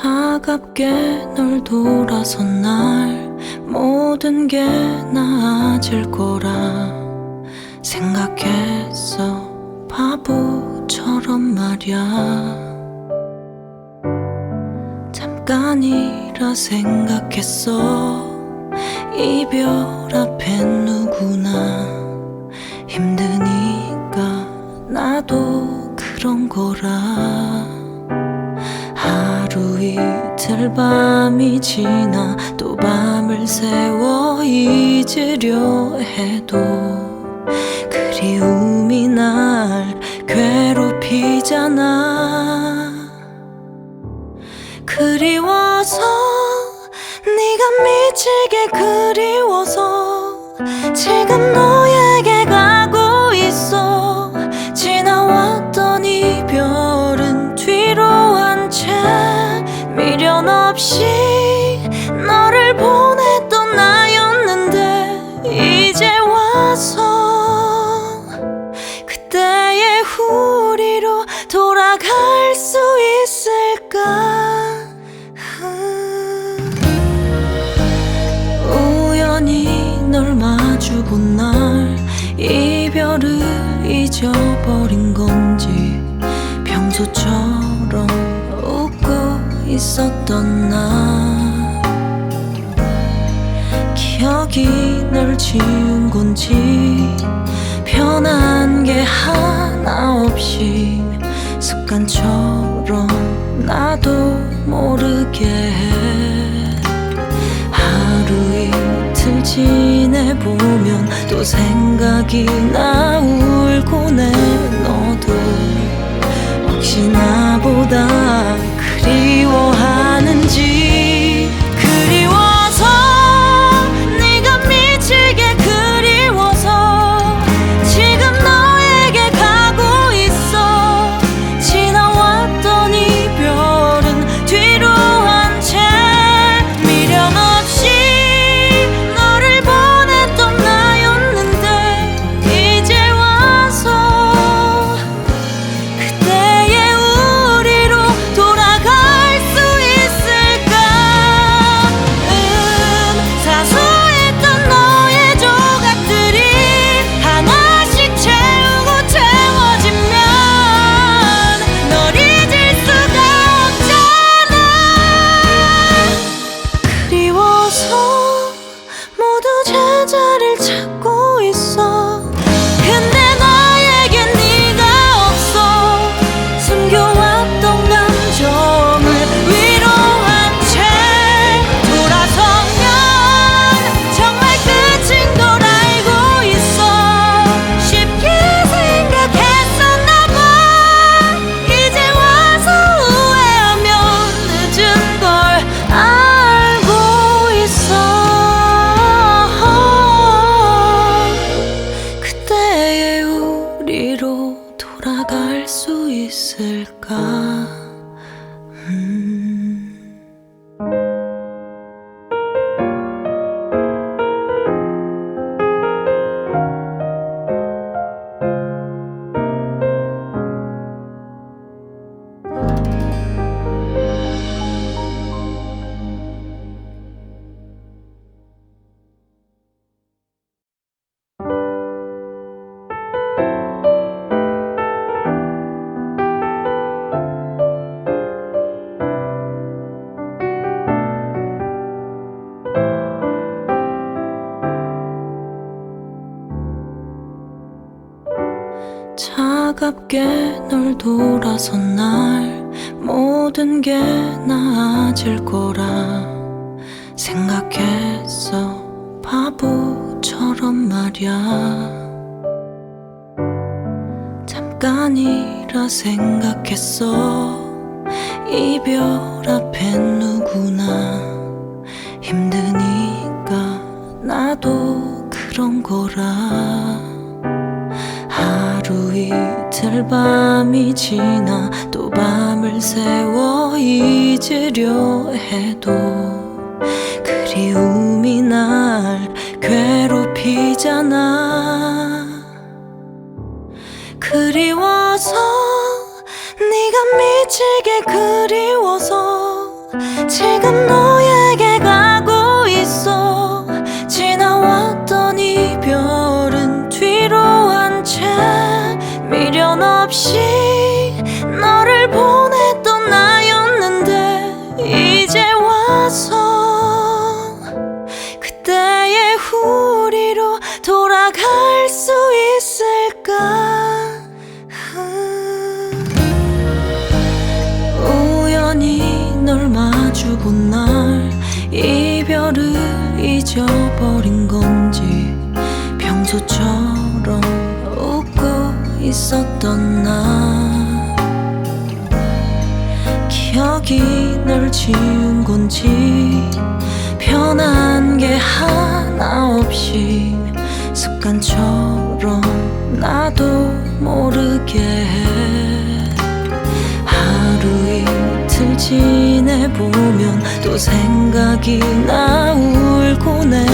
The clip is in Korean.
차갑게 널 돌아선 날 모든 게 나아질 거라 생각했어. 바보처럼 말야. 잠깐이라 생각했어. 이별 앞엔 누구나 힘드니까 나도 그런 거라 하루 이틀 밤이 지나 또 밤을 새워 잊으려 해도 그리움이 날 괴롭히잖아. 그리워서 네가 미치게 그리워서 지금 너 미련 없이 너를 보냈던 나였는데 이제 와서 그때의 우리로 돌아갈 수 있을까? 우연히 널 마주본 날 이별을 잊어버린 건지 있었던 나. 기억이 널 지운 건지 변한 게 하나 없이 습관처럼 나도 모르게 해. 하루 이틀 지내보면 또 생각이 나 울고 내 차갑게 널 돌아선 날 모든 게 나아질 거라 생각했어. 바보처럼 말야. 잠깐이라 생각했어. 이별 앞엔 누구나 힘드니까 나도 그런 거라 이틀 밤이 지나 또 밤을 새워 잊으려 해도 그리움이 날 괴롭히잖아. 그리워서 네가 미치게 그리워서 지금 너에 없이 너를 보냈던 나였는데 이제 와서 그때의 우리로 돌아갈 수 있을까? 우연히 널 마주본 날 이별을 잊어 있었던 나. 기억이 널 지운 건지 변한 게 하나 없이 습관처럼 나도 모르게 해. 하루 이틀 지내보면 또 생각이 나 울고 내